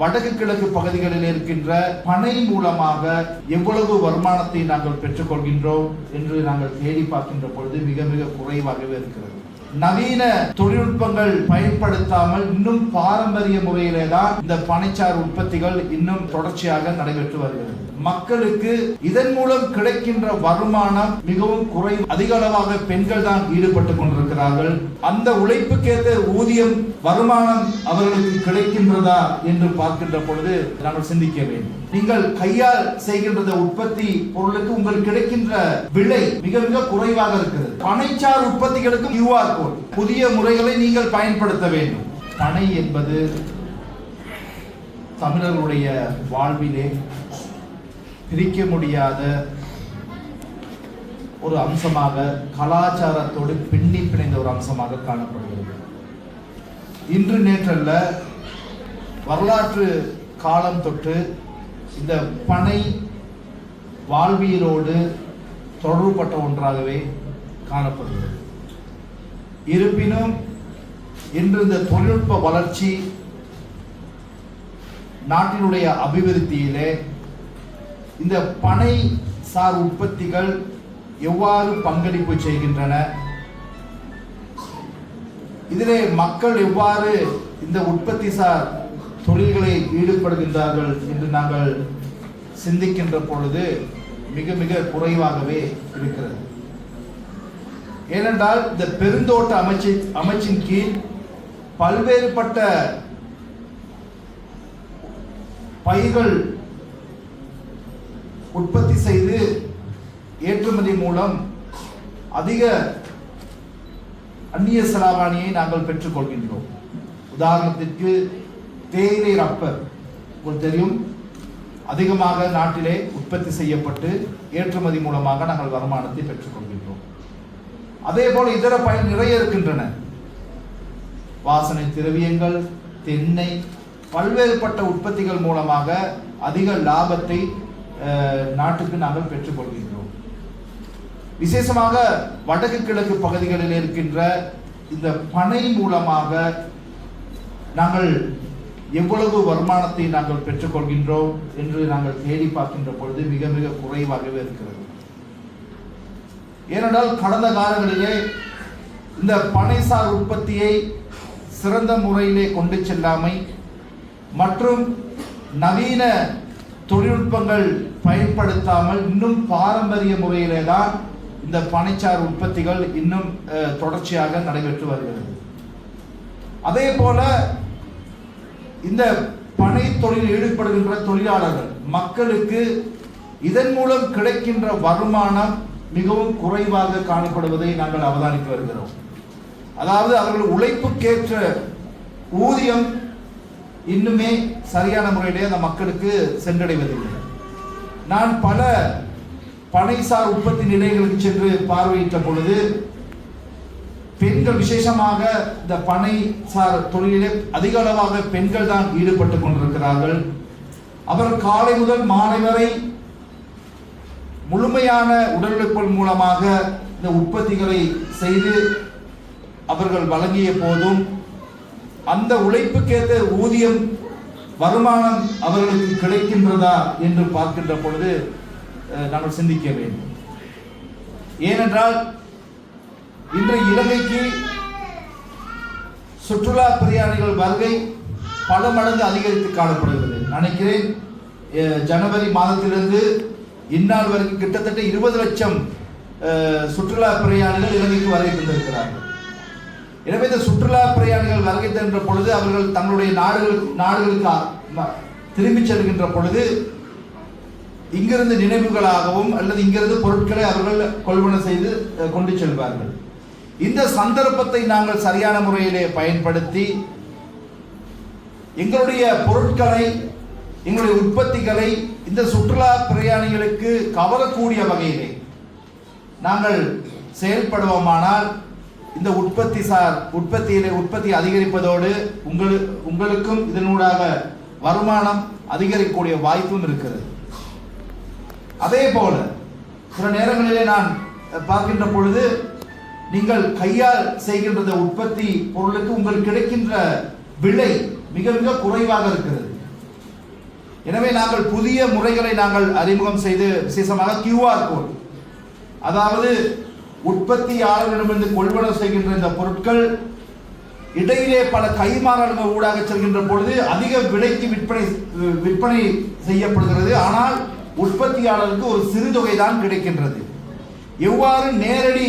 வடக்கு கிழக்கு பகுதிகளில் இருக்கின்ற பனை மூலமாக எவ்வளவு வருமானத்தை நாங்கள் பெற்றுக்கொள்கின்றோம் என்று நாங்கள் தேடி பார்க்கின்ற பொழுது மிக மிக குறைவாகவே இருக்கிறது. நவீன தொழில்நுட்பங்கள் பயன்படுத்தாமல் இன்னும் பாரம்பரிய முறையிலே தான் இந்த பனைச்சார் உற்பத்திகள் இன்னும் தொடர்ச்சியாக நடைபெற்று வருகிறது. மக்களுக்கு இதன் மூலம் கிடைக்கின்ற வருமானம் மிகவும் குறை அதிக அளவாக பெண்கள் தான் ஈடுபட்டுக் கொண்டிருக்கிறார்கள். அந்த உழைப்புக்கேற்ற ஊதியம் வருமானம் அவர்களுக்கு கிடைக்கின்றதா என்று பார்க்கின்ற பொழுது நாங்கள் சிந்திக்க வேண்டும். நீங்கள் கையால் செய்கின்ற உற்பத்தி பொருளுக்கு உங்களுக்கு கிடைக்கின்ற விலை மிக மிக குறைவாக இருக்கிறது. பனைச்சார் உற்பத்திகளுக்கு கியூஆர் கோட் புதிய முறைகளை நீங்கள் பயன்படுத்த வேண்டும். பனை என்பது தமிழர்களுடைய வாழ்விலே பிரிக்க முடியாத ஒரு அம்சமாக கலாச்சாரத்தோடு பின்னி பிணைந்த ஒரு அம்சமாக காணப்படுகிறது. இன்று நேற்றல்ல வரலாற்று காலம் தொட்டு இந்த பனை வாழ்வியலோடு தொடர்புபட்ட ஒன்றாகவே காணப்படுகிறது. இருப்பினும் இன்று இந்த தொழில்நுட்ப வளர்ச்சி நாட்டினுடைய அபிவிருத்தியிலே இந்த பனை சார் உற்பத்திகள் எவ்வாறு பங்களிப்பு செய்கின்றன? இதிலே மக்கள் எவ்வாறு இந்த உற்பத்தி சார் தொழில்களை ஈடுபடுகின்றார்கள் என்று நாங்கள் சிந்திக்கின்ற பொழுது மிக மிக குறைவாகவே இருக்கிறது. ஏனென்றால் இந்த பெருந்தோட்ட அமைச்சு அமைச்சின் கீழ் பல்வேறுபட்ட பயிர்கள் உற்பத்தி செய்து ஏற்றுமதி மூலம் அதிக அந்நிய செலாவணியை நாங்கள் பெற்றுக்கொள்கின்றோம். உதாரணத்திற்கு தேயிலை ரப்பர் உங்களுக்கு தெரியும். அதிகமாக நாட்டிலே உற்பத்தி செய்யப்பட்டு ஏற்றுமதி மூலமாக நாங்கள் வருமானத்தை பெற்றுக்கொள்கின்றோம். அதே போல் இதர பயன் நிறைய இருக்கின்றன. வாசனை திரவியங்கள் தென்னை பல்வேறுபட்ட உற்பத்திகள் மூலமாக அதிக லாபத்தை நாட்டுக்கு நாங்கள் பெற்றுக்கொள்கின்றோம். விசேஷமாக வடக்கு கிழக்கு பகுதிகளில் இருக்கின்ற இந்த பனை மூலமாக நாங்கள் எவ்வளவு வருமானத்தை நாங்கள் பெற்றுக்கொள்கின்றோம் என்று நாங்கள் தேடி பார்க்கின்ற பொழுது மிக மிக குறைவாகவே இருக்கிறது. ஏனென்றால் கடந்த காலங்களிலே இந்த பனைசார் உற்பத்தியை சிறந்த முறையிலே கொண்டு செல்லாமை மற்றும் நவீன தொழில்நுட்பங்கள் பயன்படுத்தாமல் இன்னும் பாரம்பரிய முறையிலே தான் இந்த பனைச்சார் உற்பத்திகள் இன்னும் தொடர்ச்சியாக நடைபெற்று வருகிறது. அதே போல இந்த பனை தொழில் ஈடுபடுகின்ற தொழிலாளர்கள் மக்களுக்கு இதன் மூலம் கிடைக்கின்ற வருமானம் மிகவும் குறைவாக காணப்படுவதை நாங்கள் அவதானித்து வருகிறோம். அதாவது அவர்கள் உழைப்புக்கேற்ற ஊதியம் இன்னுமே சரியான முறையிலே அந்த மக்களுக்கு சென்றடைவதில்லை. நான் பல பனைசார் உற்பத்தி நிலையங்களுக்கு சென்று பார்வையிட்ட பொழுது பெண்கள் விசேஷமாக இந்த பனை சார் தொழிலிலே அதிக அளவாக பெண்கள் தான் ஈடுபட்டு கொண்டிருக்கிறார்கள். அவர் காலை முதல் மாலை வரை முழுமையான உடல் மூலமாக இந்த உற்பத்திகளை செய்து அவர்கள் வழங்கிய போதும் அந்த உழைப்புக்கேற்ற ஊதியம் வருமானம் அவர்களுக்கு கிடைக்கின்றதா என்று பார்க்கின்ற பொழுது அஹ், நாங்கள் சிந்திக்க வேண்டும். ஏனென்றால் இன்று இலங்கைக்கு சுற்றுலா பிரயாணிகள் வருகை பல மடங்கு அதிகரித்து காணப்படுகிறது. நினைக்கிறேன் ஜனவரி மாதத்திலிருந்து இந்நாள் வரைக்கும் கிட்டத்தட்ட இருபது லட்சம் சுற்றுலா பிரயாணிகள் இலங்கைக்கு வருகை தந்திருக்கிறார்கள். எனவே இந்த சுற்றுலா பிரயாணிகள் வருகை தருகின்ற பொழுது அவர்கள் தங்களுடைய நாடுகளுக்கு நாடுகளுக்கு திரும்பி திரும்பிச் செல்கின்ற பொழுது இங்கிருந்து நினைவுகளாகவும் அல்லது இங்கிருந்து பொருட்களை அவர்கள் கொள்வனை செய்து கொண்டு செல்வார்கள். இந்த சந்தர்ப்பத்தை நாங்கள் சரியான முறையிலே பயன்படுத்தி எங்களுடைய பொருட்களை எங்களுடைய உற்பத்திகளை இந்த சுற்றுலா பிரயாணிகளுக்கு கவரக்கூடிய வகையிலே நாங்கள் செயல்படுவோமானால் இந்த உற்பத்தி சார் உற்பத்தியிலே உற்பத்தி அதிகரிப்பதோடு உங்கள் உங்களுக்கும் இதனூடாக வருமானம் அதிகரிக்கக்கூடிய வாய்ப்பும் இருக்கிறது. அதே போல சில நேரங்களிலே நான் பார்க்கின்ற பொழுது நீங்கள் கையால் செய்கின்ற உற்பத்தி பொருளுக்கு உங்களுக்கு கிடைக்கின்ற விலை மிக மிக குறைவாக இருக்கிறது. எனவே நாங்கள் புதிய முறைகளை நாங்கள் அறிமுகம் செய்து விசேஷமாக கியூஆர் கோட் அதாவது உற்பத்தியாளர்களிடமிருந்து கொள்வனவு செய்கின்ற இந்த பொருட்கள் இடையிலே பல கைமாறல்கள் ஊடாக செல்கின்ற பொழுது அதிக விலைக்கு விற்பனை விற்பனை செய்யப்படுகிறது. ஆனால் உற்பத்தியாளருக்கு ஒரு சிறு தொகை தான் கிடைக்கின்றது. எவ்வாறு நேரடி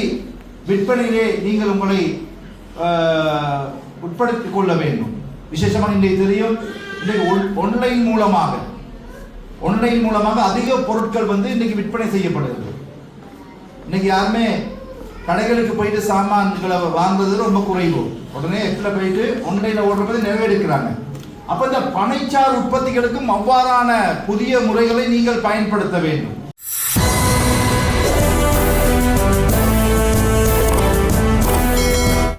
விற்பனையிலே நீங்கள் உங்களை உட்படுத்திக் கொள்ள வேண்டும்? விசேஷமாக இன்றைக்கு தெரியும் இன்றைக்கு ஒன்லைன் மூலமாக ஒன்லைன் மூலமாக அதிக பொருட்கள் வந்து இன்னைக்கு விற்பனை செய்யப்படுகிறது. இன்னைக்கு யாருமே கடைகளுக்கு போயிட்டு சாமான்களை வாங்குறது ரொம்ப குறைவு. உடனே எட்டில் போயிட்டு ஒன்லைனில் ஓடுறது நிறைவேறிக்கிறாங்க. அப்போ இந்த பனைச்சார் உற்பத்திகளுக்கும் அவ்வாறான புதிய முறைகளை நீங்கள் பயன்படுத்த வேண்டும்.